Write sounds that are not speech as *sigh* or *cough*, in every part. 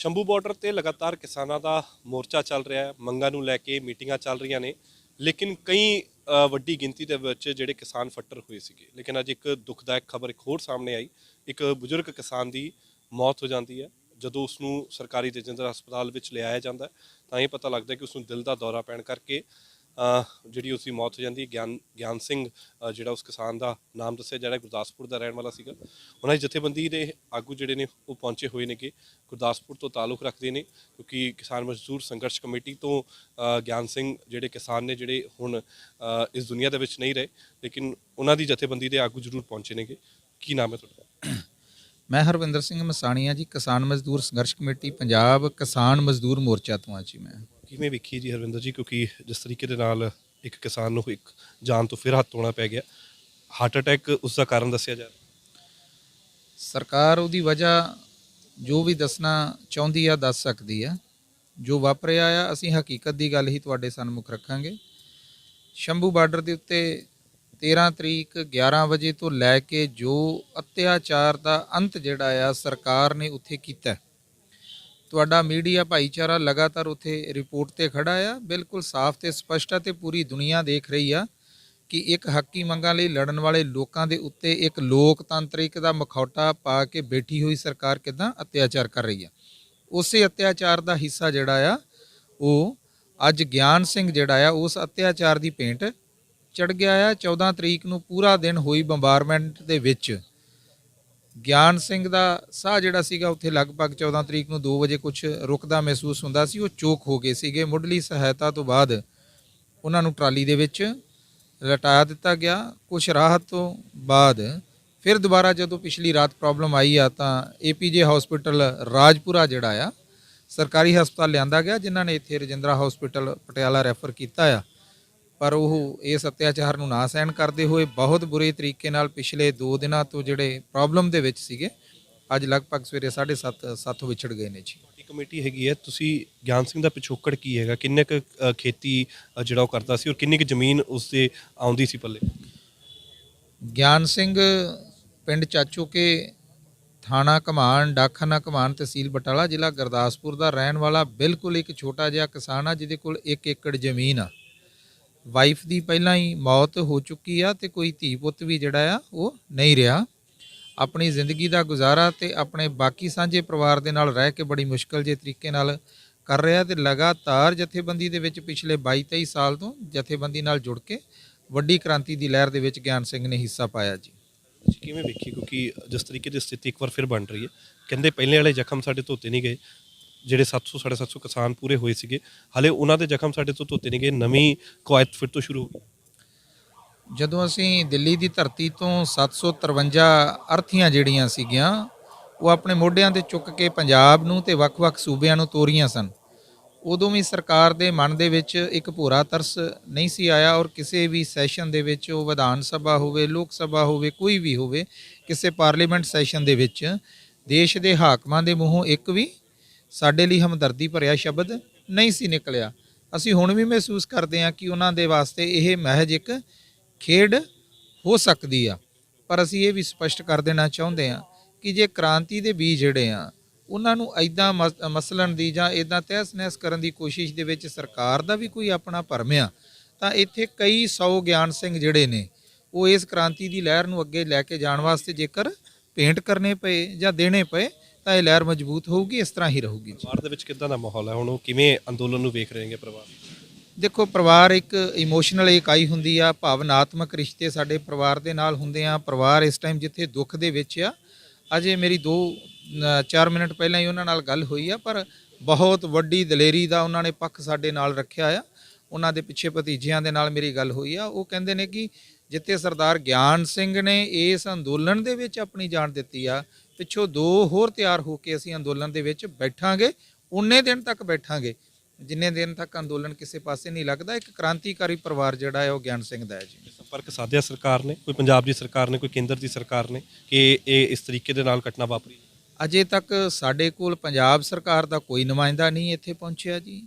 Shambhu border ਤੇ ਲਗਾਤਾਰ ਕਿਸਾਨਾਂ ਦਾ ਮੋਰਚਾ ਚੱਲ ਰਿਹਾ ਹੈ। ਮੰਗਾਂ ਨੂੰ ਲੈ ਕੇ ਮੀਟਿੰਗਾਂ ਚੱਲ ਰਹੀਆਂ ਨੇ। ਲੇਕਿਨ ਕਈ ਵੱਡੀ ਗਿਣਤੀ ਦੇ ਵਿੱਚ ਜਿਹੜੇ ਕਿਸਾਨ ਫੱਟਰ ਹੋਏ ਸੀਗੇ। ਲੇਕਿਨ ਅੱਜ ਇੱਕ ਦੁਖਦਾਇਕ ਖਬਰ ਇੱਕ ਹੋਰ ਸਾਹਮਣੇ ਆਈ। ਇੱਕ ਬਜ਼ੁਰਗ ਕਿਸਾਨ ਦੀ ਮੌਤ ਹੋ ਜਾਂਦੀ ਹੈ। ਜਦੋਂ ਉਸ ਨੂੰ ਸਰਕਾਰੀ ਰਜਿੰਦਰ ਹਸਪਤਾਲ ਵਿੱਚ ਲਿਆਇਆ ਜਾਂਦਾ ਤਾਂ ਇਹ ਪਤਾ ਲੱਗਦਾ ਕਿ ਉਸ ਨੂੰ ਦਿਲ ਦਾ ਦੌਰਾ ਪੈਣ ਕਰਕੇ ਜਿਹੜੀ ਉਸ ਦੀ ਮੌਤ ਹੋ ਜਾਂਦੀ ਹੈ, ਗਿਆਨ ਗਿਆਨ ਸਿੰਘ ਜਿਹੜਾ ਉਸ ਕਿਸਾਨ ਦਾ ਨਾਮ ਦੱਸਿਆ ਜਿਹੜਾ ਗੁਰਦਾਸਪੁਰ ਦਾ ਰਹਿਣ ਵਾਲਾ ਸੀਗਾ। ਉਹਨਾਂ ਦੀ ਜਥੇਬੰਦੀ ਦੇ ਆਗੂ ਜਿਹੜੇ ਨੇ, ਉਹ ਪਹੁੰਚੇ ਹੋਏ ਨੇਗੇ। ਗੁਰਦਾਸਪੁਰ ਤੋਂ ਤਾਲੁਕ ਰੱਖਦੇ ਨੇ, ਕਿਉਂਕਿ ਕਿਸਾਨ ਮਜ਼ਦੂਰ ਸੰਘਰਸ਼ ਕਮੇਟੀ ਤੋਂ ਗਿਆਨ ਸਿੰਘ ਜਿਹੜੇ ਕਿਸਾਨ ਨੇ, ਜਿਹੜੇ ਹੁਣ ਇਸ ਦੁਨੀਆ ਦੇ ਵਿੱਚ ਨਹੀਂ ਰਹੇ, ਲੇਕਿਨ ਉਹਨਾਂ ਦੀ ਜਥੇਬੰਦੀ ਦੇ ਆਗੂ ਜ਼ਰੂਰ ਪਹੁੰਚੇ ਨੇਗੇ। ਕੀ ਨਾਮ ਹੈ ਤੁਹਾਡਾ? *coughs* ਮੈਂ ਹਰਵਿੰਦਰ ਸਿੰਘ ਮਸਾਣੀਆ ਜੀ, ਕਿਸਾਨ ਮਜ਼ਦੂਰ ਸੰਘਰਸ਼ ਕਮੇਟੀ, ਪੰਜਾਬ ਕਿਸਾਨ ਮਜ਼ਦੂਰ ਮੋਰਚਾ ਤੋਂ ਆ ਜੀ ਮੈਂ। ਕਿਵੇਂ ਵੇਖੀ ਜੀ ਹਰਵਿੰਦਰ ਜੀ? ਕਿਉਂਕਿ ਜਿਸ ਤਰੀਕੇ ਦੇ ਨਾਲ ਇੱਕ ਕਿਸਾਨ ਨੂੰ ਇੱਕ ਜਾਨ ਤੋਂ ਫਿਰ ਹੱਥ ਧੋਣਾ ਪੈ ਗਿਆ। ਹਾਰਟ ਅਟੈਕ ਉਸ ਦਾ ਕਾਰਨ ਦੱਸਿਆ ਜਾ ਰਿਹਾ। ਸਰਕਾਰ ਉਹਦੀ ਵਜ੍ਹਾ ਜੋ ਵੀ ਦੱਸਣਾ ਚਾਹੁੰਦੀ ਆ, ਦੱਸ ਸਕਦੀ ਆ। ਜੋ ਵਾਪਰਿਆ ਆ, ਅਸੀਂ ਹਕੀਕਤ ਦੀ ਗੱਲ ਹੀ ਤੁਹਾਡੇ ਸਨਮੁਖ ਰੱਖਾਂਗੇ। ਸ਼ੰਭੂ ਬਾਰਡਰ ਦੇ ਉੱਤੇ 13 ਤਰੀਕ 11 ਵਜੇ ਤੋਂ ਲੈ ਕੇ ਜੋ ਅਤਿਆਚਾਰ ਦਾ ਅੰਤ ਜਿਹੜਾ ਆ, ਸਰਕਾਰ ਨੇ ਉੱਥੇ ਕੀਤਾ। ਤੁਹਾਡਾ ਮੀਡੀਆ ਭਾਈਚਾਰਾ ਲਗਾਤਾਰ ਉੱਥੇ ਰਿਪੋਰਟ ਤੇ ਖੜਾ ਆ। ਬਿਲਕੁਲ ਸਾਫ਼ ਤੇ ਸਪਸ਼ਟ ਆ ਤੇ ਪੂਰੀ ਦੁਨੀਆ ਦੇਖ ਰਹੀ ਆ ਕਿ ਇੱਕ ਹੱਕੀ ਮੰਗਾਂ ਲਈ ਲੜਨ ਵਾਲੇ ਲੋਕਾਂ ਦੇ ਉੱਤੇ ਇੱਕ ਲੋਕਤੰਤਰਿਕ ਦਾ ਮਖੌਟਾ ਪਾ ਕੇ ਬੈਠੀ ਹੋਈ ਸਰਕਾਰ ਕਿਦਾਂ ਅਤਿਆਚਾਰ ਕਰ ਰਹੀ ਆ। ਉਸੇ ਅਤਿਆਚਾਰ ਦਾ ਹਿੱਸਾ ਜਿਹੜਾ ਆ, ਉਹ ਅੱਜ ਗਿਆਨ ਸਿੰਘ ਜਿਹੜਾ ਆ, ਉਸ ਅਤਿਆਚਾਰ ਦੀ ਪੇਂਟ ਚੜ ਗਿਆ ਆ। 14 ਤਰੀਕ ਨੂੰ ਪੂਰਾ ਦਿਨ ਹੋਈ ਬੰਬਾਰਮੈਂਟ ਦੇ ਵਿੱਚ ਗਿਆਨ ਸਿੰਘ ਦਾ ਸਾਹ ਜਿਹੜਾ ਸੀਗਾ ਉੱਥੇ ਲਗਭਗ 14 ਤਰੀਕ ਨੂੰ 2 ਵਜੇ ਕੁਝ ਰੁਕਦਾ ਮਹਿਸੂਸ ਹੁੰਦਾ ਸੀ, ਉਹ ਚੋਕ ਹੋ ਗਏ ਸੀਗੇ। ਮੁੱਢਲੀ ਸਹਾਇਤਾ ਤੋਂ ਬਾਅਦ ਉਹਨਾਂ ਨੂੰ ਟਰਾਲੀ ਦੇ ਵਿੱਚ ਲਟਾ ਦਿੱਤਾ ਗਿਆ। ਕੁਝ ਰਾਹਤ ਤੋਂ ਬਾਅਦ ਫਿਰ ਦੁਬਾਰਾ ਜਦੋਂ ਪਿਛਲੀ ਰਾਤ ਪ੍ਰੋਬਲਮ ਆਈ ਆ ਤਾਂ ਏਪੀਜੇ ਹਸਪੀਟਲ ਰਾਜਪੁਰਾ ਜਿਹੜਾ ਆ, ਸਰਕਾਰੀ ਹਸਪਤਾਲ ਲਿਆਂਦਾ ਗਿਆ, ਜਿਨ੍ਹਾਂ ਨੇ ਇੱਥੇ ਰਜਿੰਦਰਾ ਹਸਪੀਟਲ ਪਟਿਆਲਾ ਰੈਫਰ ਕੀਤਾ ਆ। ਪਰ ਉਹ ਇਸ ਅਤਿਆਚਾਰ ਨੂੰ ਨਾ ਸਹਿਣ ਕਰਦੇ ਹੋਏ ਬਹੁਤ ਬੁਰੇ ਤਰੀਕੇ ਨਾਲ ਪਿਛਲੇ 2 ਦਿਨਾਂ ਤੋਂ ਜਿਹੜੇ ਪ੍ਰੋਬਲਮ ਦੇ ਵਿੱਚ ਸੀਗੇ ਅੱਜ ਲਗਭਗ ਸਵੇਰੇ 7:30 7 ਵਿਛੜ ਗਏ ਨੇ ਜੀ। ਤੁਹਾਡੀ ਕਮੇਟੀ ਹੈਗੀ ਹੈ ਤੁਸੀਂ ਗਿਆਨ ਸਿੰਘ ਦਾ ਪਿਛੋਕੜ ਕੀ ਹੈਗਾ? ਕਿੰਨੇ ਕੁ ਖੇਤੀ ਜਿਹੜਾ ਉਹ ਕਰਦਾ ਸੀ ਔਰ ਕਿੰਨੀ ਕੁ ਜ਼ਮੀਨ ਉਸ ਦੇ ਆਉਂਦੀ ਸੀ ਪੱਲੇ? ਗਿਆਨ ਸਿੰਘ ਪਿੰਡ ਚਾਚੋਕੇ ਥਾਣਾ ਕਮਾਨ ਡਾਕਖਾਨਾ ਕਮਾਨ ਤਹਿਸੀਲ ਬਟਾਲਾ ਜ਼ਿਲ੍ਹਾ ਗੁਰਦਾਸਪੁਰ ਦਾ ਰਹਿਣ ਵਾਲਾ ਬਿਲਕੁਲ ਇੱਕ ਛੋਟਾ ਜਿਹਾ ਕਿਸਾਨ ਆ ਜਿਹਦੇ ਕੋਲ 1 ਏਕੜ ਜ਼ਮੀਨ ਆ। ਵਾਈਫ ਦੀ ਪਹਿਲਾਂ ਹੀ ਮੌਤ ਹੋ ਚੁੱਕੀ ਆ ਤੇ ਕੋਈ ਧੀ ਪੁੱਤ ਵੀ ਜਿਹੜਾ ਆ, ਉਹ ਨਹੀਂ ਰਿਹਾ। ਆਪਣੀ ਜ਼ਿੰਦਗੀ ਦਾ ਗੁਜ਼ਾਰਾ ਤੇ ਆਪਣੇ ਬਾਕੀ ਸਾਂਝੇ ਪਰਿਵਾਰ ਦੇ ਨਾਲ ਰਹਿ ਕੇ ਬੜੀ ਮੁਸ਼ਕਲ ਜੇ ਤਰੀਕੇ ਨਾਲ ਕਰ ਰਿਹਾ ਤੇ ਲਗਾਤਾਰ ਜਥੇਬੰਦੀ ਦੇ ਵਿੱਚ ਪਿਛਲੇ 22 23 ਸਾਲ ਤੋਂ ਜਥੇਬੰਦੀ ਨਾਲ ਜੁੜ ਕੇ ਵੱਡੀ ਕ੍ਰਾਂਤੀ ਦੀ ਲਹਿਰ ਦੇ ਵਿੱਚ ਗਿਆਨ ਸਿੰਘ ਨੇ ਹਿੱਸਾ ਪਾਇਆ ਜੀ। ਕਿਵੇਂ ਵੇਖੀ? ਕਿਉਂਕਿ ਜਿਸ ਤਰੀਕੇ ਦੀ ਸਥਿਤੀ ਇੱਕ ਵਾਰ ਫਿਰ ਬਣ ਰਹੀ ਹੈ। ਕਹਿੰਦੇ ਪਹਿਲੇ ਵਾਲੇ ਜ਼ਖਮ ਸਾਡੇ ਧੋਤੇ ਨਹੀਂ ਗਏ। ਜਿਹੜੇ 700 750 ਕਿਸਾਨ ਪੂਰੇ ਹੋਏ ਸੀਗੇ, ਹਲੇ ਉਹਨਾਂ ਦੇ ਜ਼ਖਮ ਸਾਡੇ ਤੋਂ ਧੋਤੇ ਨਹੀਂ ਗਏ ਨਵੀਂ ਕਵਾਇਤ ਫਿਰ ਤੋਂ ਸ਼ੁਰੂ ਹੋ ਗਈ। ਜਦੋਂ ਅਸੀਂ ਦਿੱਲੀ ਦੀ ਧਰਤੀ ਤੋਂ 753 ਅਰਥੀਆਂ ਜਿਹੜੀਆਂ ਸੀਗੀਆਂ, ਉਹ ਆਪਣੇ ਮੋਢਿਆਂ ਤੇ ਚੁੱਕ ਕੇ ਪੰਜਾਬ ਨੂੰ ਤੇ ਵੱਖ-ਵੱਖ ਸੂਬਿਆਂ ਨੂੰ ਤੋਰੀਆਂ ਸਨ। ਉਦੋਂ ਵੀ ਸਰਕਾਰ ਦੇ ਮਨ ਦੇ ਵਿੱਚ ਇੱਕ ਭੂਰਾ ਤਰਸ ਨਹੀਂ ਸੀ ਆਇਆ ਔਰ ਕਿਸੇ ਵੀ ਸੈਸ਼ਨ ਦੇ ਵਿੱਚ ਉਹ ਵਿਧਾਨ ਸਭਾ ਹੋਵੇ, ਲੋਕ ਸਭਾ ਹੋਵੇ, ਕੋਈ ਵੀ ਹੋਵੇ, ਕਿਸੇ ਪਾਰਲੀਮੈਂਟ ਸੈਸ਼ਨ ਦੇ ਵਿੱਚ ਦੇਸ਼ ਦੇ ਹਾਕਮਾਂ ਦੇ ਮੂੰਹੋਂ ਇੱਕ ਵੀ ਸਾਡੇ ਲਈ ਹਮਦਰਦੀ ਭਰਿਆ ਸ਼ਬਦ ਨਹੀਂ ਸੀ ਨਿਕਲਿਆ। ਅਸੀਂ ਹੁਣ ਵੀ ਮਹਿਸੂਸ ਕਰਦੇ ਹਾਂ ਕਿ ਉਹਨਾਂ ਦੇ ਵਾਸਤੇ ਇਹ ਮਹਿਜ ਇੱਕ ਖੇਡ ਹੋ ਸਕਦੀ ਆ। ਪਰ ਅਸੀਂ ਇਹ ਵੀ ਸਪਸ਼ਟ ਕਰ ਦੇਣਾ ਚਾਹੁੰਦੇ ਹਾਂ ਕਿ ਜੇ ਕ੍ਰਾਂਤੀ ਦੇ ਬੀਜ ਜਿਹੜੇ ਆ, ਉਹਨਾਂ ਨੂੰ ਐਦਾਂ ਮਸਲਣ ਦੀ ਜਾਂ ਐਦਾਂ ਤਹਿਸ ਨਹਿਸ ਕਰਨ ਦੀ ਕੋਸ਼ਿਸ਼ ਦੇ ਵਿੱਚ ਸਰਕਾਰ ਦਾ ਵੀ ਕੋਈ ਆਪਣਾ ਭਰਮ ਆ, ਤਾਂ ਇੱਥੇ ਕਈ ਸੌ ਗਿਆਨ ਸਿੰਘ ਜਿਹੜੇ ਨੇ, ਉਹ ਇਸ ਕ੍ਰਾਂਤੀ ਦੀ ਲਹਿਰ ਨੂੰ ਅੱਗੇ ਲੈ ਕੇ ਜਾਣ ਵਾਸਤੇ ਜੇਕਰ ਪੇਂਟ ਕਰਨੇ ਪਏ ਜਾਂ ਦੇਣੇ ਪਏ ਤਾਂ ਇਹ ਲਹਿਰ ਮਜ਼ਬੂਤ ਹੋਊਗੀ ਇਸ ਤਰ੍ਹਾਂ ਹੀ ਰਹੂਗੀ ਜੀ। ਪਰਿਵਾਰ ਦੇ ਵਿੱਚ ਕਿੱਦਾਂ ਦਾ ਮਾਹੌਲ ਹੈ? ਹੁਣ ਉਹ ਕਿਵੇਂ ਅੰਦੋਲਨ ਨੂੰ ਵੇਖ ਰਹੇ ਪਰਿਵਾਰ? ਦੇਖੋ ਪਰਿਵਾਰ ਇੱਕ ਇਮੋਸ਼ਨਲ ਇਕਾਈ ਹੁੰਦੀ ਆ ਭਾਵਨਾਤਮਕ ਰਿਸ਼ਤੇ ਸਾਡੇ ਪਰਿਵਾਰ ਦੇ ਨਾਲ ਹੁੰਦੇ ਆ। ਪਰਿਵਾਰ ਇਸ ਟਾਈਮ ਜਿੱਥੇ ਦੁੱਖ ਦੇ ਵਿੱਚ ਆ ਅਜੇ ਮੇਰੀ 2 4 ਮਿੰਟ ਪਹਿਲਾਂ ਹੀ ਉਹਨਾਂ ਨਾਲ ਗੱਲ ਹੋਈ ਆ ਪਰ ਬਹੁਤ ਵੱਡੀ ਦਲੇਰੀ ਦਾ ਉਹਨਾਂ ਨੇ ਪੱਖ ਸਾਡੇ ਨਾਲ ਰੱਖਿਆ ਆ। ਉਹਨਾਂ ਦੇ ਪਿੱਛੇ ਭਤੀਜਿਆਂ ਦੇ ਨਾਲ ਮੇਰੀ ਗੱਲ ਹੋਈ ਆ। ਉਹ ਕਹਿੰਦੇ ਨੇ ਕਿ ਜਿੱਥੇ ਸਰਦਾਰ ਗਿਆਨ ਸਿੰਘ ਨੇ ਇਸ ਅੰਦੋਲਨ ਦੇ ਵਿੱਚ ਆਪਣੀ ਜਾਨ ਦਿੱਤੀ ਆ ਪਿੱਛੋਂ ਦੋ ਹੋਰ ਤਿਆਰ ਹੋ ਕੇ ਅਸੀਂ ਅੰਦੋਲਨ ਦੇ ਵਿੱਚ ਬੈਠਾਂਗੇ ਉਨੇ ਦਿਨ ਤੱਕ ਬੈਠਾਂਗੇ। ਜਿੰਨੇ ਦਿਨ ਤੱਕ ਅੰਦੋਲਨ ਕਿਸੇ ਪਾਸੇ ਨਹੀਂ ਲੱਗਦਾ ਇੱਕ ਕ੍ਰਾਂਤੀਕਾਰੀ ਪਰਿਵਾਰ ਜਿਹੜਾ ਹੈ ਉਹ ਗਿਆਨ ਸਿੰਘ ਦਾ ਹੈ ਜੀ। ਸੰਪਰਕ ਸਾਧਿਆ ਸਰਕਾਰ ਨੇ ਕੋਈ ਪੰਜਾਬ ਦੀ ਸਰਕਾਰ ਨੇ ਕੋਈ ਕੇਂਦਰ ਦੀ ਸਰਕਾਰ ਨੇ ਕਿ ਇਹ ਇਸ ਤਰੀਕੇ ਦੇ ਨਾਲ ਘਟਨਾ ਵਾਪਰੀ? ਅਜੇ ਤੱਕ ਸਾਡੇ ਕੋਲ ਪੰਜਾਬ ਸਰਕਾਰ ਦਾ ਕੋਈ ਨੁਮਾਇੰਦਾ ਨਹੀਂ ਇੱਥੇ ਪਹੁੰਚਿਆ ਜੀ।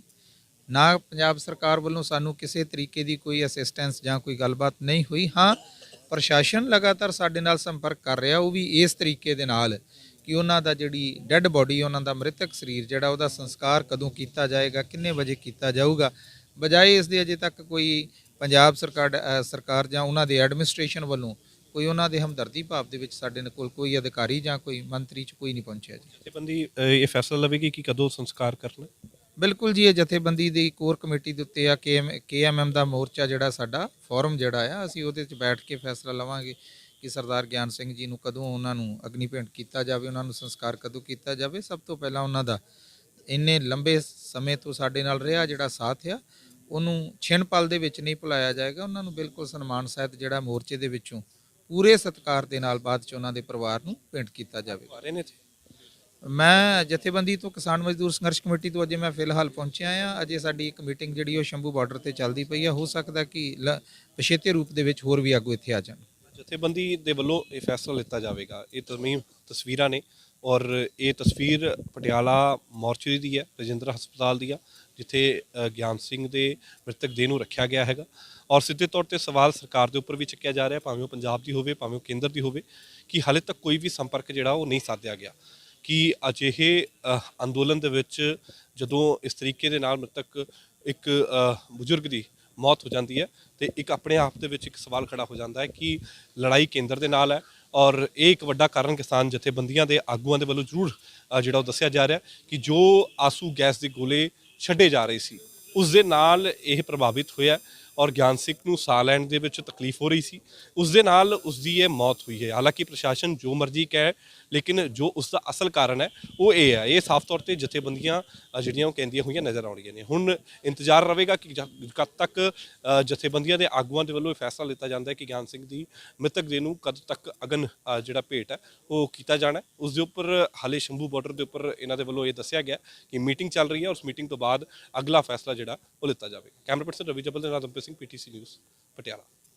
ਨਾ ਪੰਜਾਬ ਸਰਕਾਰ ਵੱਲੋਂ ਸਾਨੂੰ ਕਿਸੇ ਤਰੀਕੇ ਦੀ ਕੋਈ ਅਸਿਸਟੈਂਸ ਜਾਂ ਕੋਈ ਗੱਲਬਾਤ ਨਹੀਂ ਹੋਈ। ਹਾਂ ਪ੍ਰਸ਼ਾਸਨ ਲਗਾਤਾਰ ਸਾਡੇ ਨਾਲ ਸੰਪਰਕ ਕਰ ਰਿਹਾ, ਉਹ ਵੀ ਇਸ ਤਰੀਕੇ ਦੇ ਨਾਲ ਕਿ ਉਹਨਾਂ ਦਾ ਜਿਹੜੀ ਡੈੱਡ ਬੋਡੀ, ਉਹਨਾਂ ਦਾ ਮ੍ਰਿਤਕ ਸਰੀਰ ਜਿਹੜਾ ਉਹਦਾ ਸੰਸਕਾਰ ਕਦੋਂ ਕੀਤਾ ਜਾਏਗਾ, ਕਿੰਨੇ ਵਜੇ ਕੀਤਾ ਜਾਊਗਾ। ਬਜਾਏ ਇਸ ਦੇ ਅਜੇ ਤੱਕ ਕੋਈ ਪੰਜਾਬ ਸਰਕਾਰ ਸਰਕਾਰ ਜਾਂ ਉਹਨਾਂ ਦੇ ਐਡਮਿਨਿਸਟ੍ਰੇਸ਼ਨ ਵੱਲੋਂ ਕੋਈ ਉਹਨਾਂ ਦੇ ਹਮਦਰਦੀ ਭਾਵ ਦੇ ਵਿੱਚ ਸਾਡੇ ਕੋਲ ਕੋਈ ਅਧਿਕਾਰੀ ਜਾਂ ਕੋਈ ਮੰਤਰੀ ਚ ਕੋਈ ਨਹੀਂ ਪਹੁੰਚਿਆ ਜੀ। ਜਥੇਬੰਦੀ ਇਹ ਫੈਸਲਾ ਲਵੇਗੀ ਕਿ ਕਦੋਂ ਸੰਸਕਾਰ ਕਰਨਾ? ਬਿਲਕੁਲ ਜੀ, ਇਹ ਜਥੇਬੰਦੀ ਦੀ ਕੋਰ ਕਮੇਟੀ ਦੇ ਉੱਤੇ ਆ ਕੇਐਮਐਮ ਦਾ ਮੋਰਚਾ ਜਿਹੜਾ ਸਾਡਾ ਫੋਰਮ ਜਿਹੜਾ ਆ, ਅਸੀਂ ਉਹਦੇ ਵਿੱਚ ਬੈਠ ਕੇ ਫੈਸਲਾ ਲਵਾਂਗੇ ਕਿ ਸਰਦਾਰ ਗਿਆਨ ਸਿੰਘ ਜੀ ਨੂੰ ਕਦੋਂ ਉਹਨਾਂ ਨੂੰ ਅਗਨੀ ਭੇਂਟ ਕੀਤਾ ਜਾਵੇ, ਉਹਨਾਂ ਨੂੰ ਸੰਸਕਾਰ ਕਦੋਂ ਕੀਤਾ ਜਾਵੇ। ਸਭ ਤੋਂ ਪਹਿਲਾਂ ਉਹਨਾਂ ਦਾ ਇੰਨੇ ਲੰਬੇ ਸਮੇਂ ਤੋਂ ਸਾਡੇ ਨਾਲ ਰਿਹਾ, ਜਿਹੜਾ ਸਾਥ ਆ, ਉਹਨੂੰ ਛਿਣ ਪਲ ਦੇ ਵਿੱਚ ਨਹੀਂ ਭੁਲਾਇਆ ਜਾਏਗਾ। ਉਹਨਾਂ ਨੂੰ ਬਿਲਕੁਲ ਸਨਮਾਨ ਸਹਿਤ ਜਿਹੜਾ ਮੋਰਚੇ ਦੇ ਵਿੱਚੋਂ ਪੂਰੇ ਸਤਿਕਾਰ ਦੇ ਨਾਲ ਬਾਅਦ ਚ ਉਹਨਾਂ ਦੇ ਪਰਿਵਾਰ ਨੂੰ ਭੇਂਟ ਕੀਤਾ ਜਾਵੇ। ਮੈਂ ਜਥੇਬੰਦੀ ਤੋਂ ਕਿਸਾਨ ਮਜ਼ਦੂਰ ਸੰਘਰਸ਼ ਕਮੇਟੀ ਤੋਂ ਅਜੇ ਮੈਂ ਫਿਲਹਾਲ ਪਹੁੰਚਿਆ ਆ ਅਜੇ ਸਾਡੀ ਇੱਕ ਮੀਟਿੰਗ ਜਿਹੜੀ ਉਹ ਸ਼ੰਭੂ ਬਾਰਡਰ ਤੇ ਚੱਲਦੀ ਪਈ ਆ ਹੋ ਸਕਦਾ ਕਿ ਲ- ਪਛੇਤੇ ਰੂਪ ਦੇ ਵਿੱਚ ਹੋਰ ਵੀ ਆਗੂ ਇੱਥੇ ਆ ਜਾਣ। ਜਥੇਬੰਦੀ ਦੇ ਵੱਲੋਂ ਇਹ ਫੈਸਲਾ ਲਿੱਤਾ ਜਾਵੇਗਾ। ਇਹ ਤਸਮੀਮ ਤਸਵੀਰਾਂ ਨੇ ਔਰ ਇਹ ਤਸਵੀਰ ਪਟਿਆਲਾ ਮੋਰਚਰੀ ਦੀ ਹੈ, ਰਜਿੰਦਰ ਹਸਪਤਾਲ ਦੀ ਆ, ਜਿੱਥੇ ਗਿਆਨ ਸਿੰਘ ਦੇ ਮ੍ਰਿਤਕ ਦੇਹ ਨੂੰ ਰੱਖਿਆ ਗਿਆ ਹੈਗਾ। ਔਰ ਸਿੱਧੇ ਤੌਰ ਤੇ ਸਵਾਲ ਸਰਕਾਰ ਦੇ ਉੱਪਰ ਵੀ ਚੱਕਿਆ ਜਾ ਰਿਹਾ, ਭਾਵੇਂ ਉਹ ਪੰਜਾਬ ਦੀ ਹੋਵੇ, ਭਾਵੇਂ ਉਹ ਕੇਂਦਰ ਦੀ ਹੋਵੇ, ਕਿ ਹਾਲੇ ਤੱਕ ਕੋਈ ਵੀ ਸੰਪਰਕ ਜਿਹੜਾ ਉਹ ਨਹੀਂ ਸਾਧਿਆ ਗਿਆ। ਕਿ ਅਜਿਹੇ ਅੰਦੋਲਨ ਦੇ ਵਿੱਚ ਜਦੋਂ ਇਸ ਤਰੀਕੇ ਦੇ ਨਾਲ ਮ੍ਰਿਤਕ ਇੱਕ ਬਜ਼ੁਰਗ ਦੀ ਮੌਤ ਹੋ ਜਾਂਦੀ ਹੈ ਤੇ ਇੱਕ ਆਪਣੇ ਆਪ ਦੇ ਵਿੱਚ ਇੱਕ ਸਵਾਲ ਖੜਾ ਹੋ ਜਾਂਦਾ ਹੈ ਕਿ ਲੜਾਈ ਕੇਂਦਰ ਦੇ ਨਾਲ ਹੈ ਔਰ ਇਹ ਇੱਕ ਵੱਡਾ ਕਾਰਨ ਕਿਸਾਨ ਜਥੇਬੰਦੀਆਂ ਦੇ ਆਗੂਆਂ ਦੇ ਵੱਲੋਂ ਜ਼ਰੂਰ ਜਿਹੜਾ ਉਹ ਦੱਸਿਆ ਜਾ ਰਿਹਾ ਕਿ ਜੋ ਆਸੂ ਗੈਸ ਦੇ ਗੋਲੇ ਛੱਡੇ ਜਾ ਰਹੇ ਸੀ, ਉਸ ਦੇ ਨਾਲ ਇਹ ਪ੍ਰਭਾਵਿਤ ਹੋਇਆ ਔਰ ਗਿਆਨ ਸਿੰਘ ਨੂੰ ਸਾਹ ਲੈਣ ਦੇ ਵਿੱਚ ਤਕਲੀਫ ਹੋ ਰਹੀ ਸੀ। ਉਸ ਦੇ ਨਾਲ ਉਸ ਦੀ ਇਹ ਮੌਤ ਹੋਈ ਹੈ। ਹਾਲਾਂਕਿ ਪ੍ਰਸ਼ਾਸਨ ਜੋ ਮਰਜ਼ੀ ਕਹੇ, ਲੇਕਿਨ ਜੋ ਉਸ ਦਾ ਅਸਲ ਕਾਰਨ ਹੈ, ਉਹ ਇਹ ਹੈ। ਇਹ ਸਾਫ਼ ਤੌਰ ਤੇ ਜਥੇਬੰਦੀਆਂ ਜਿਹੜੀਆਂ ਉਹ ਕਹਿੰਦੀਆਂ ਹੋਈਆਂ ਨਜ਼ਰ ਆਉਣੀਆਂ ਨੇ। ਹੁਣ ਇੰਤਜ਼ਾਰ ਰਹੇਗਾ ਕਿ ਜ- ਕਦ ਤੱਕ ਜਥੇਬੰਦੀਆਂ ਦੇ ਆਗੂਆਂ ਦੇ ਵੱਲੋਂ ਇਹ ਫੈਸਲਾ ਲਿੱਤਾ ਜਾਂਦਾ ਹੈ ਕਿ ਗਿਆਨ ਸਿੰਘ ਦੀ ਮ੍ਰਿਤਕ ਦੇ ਨੂੰ ਕਦ ਤੱਕ ਅਗਨ ਜਿਹੜਾ ਭੇਟ ਹੈ, ਉਹ ਕੀਤਾ ਜਾਣਾ ਉਸ ਦੇ ਉੱਪਰ ਹਾਲੇ ਸ਼ੰਭੂ ਬਾਰਡਰ ਦੇ ਉੱਪਰ ਇਹਨਾਂ ਦੇ ਵੱਲੋਂ ਇਹ ਦੱਸਿਆ ਗਿਆ ਕਿ ਮੀਟਿੰਗ ਚੱਲ ਰਹੀ ਹੈ। ਉਸ ਮੀਟਿੰਗ ਤੋਂ ਬਾਅਦ ਅਗਲਾ ਫੈਸਲਾ ਜਿਹੜਾ, ਉਹ ਲਿੱਤਾ ਜਾਵੇਗਾ। ਕੈਮਰਾ ਪਰਸਨ ਰਵੀ ਜਬਲ ਦੇ ਨਾਲ ਸਿੰਘ ਪੀਟੀਸੀ ਨਿਊਜ਼ ਪਟਿਆਲਾ।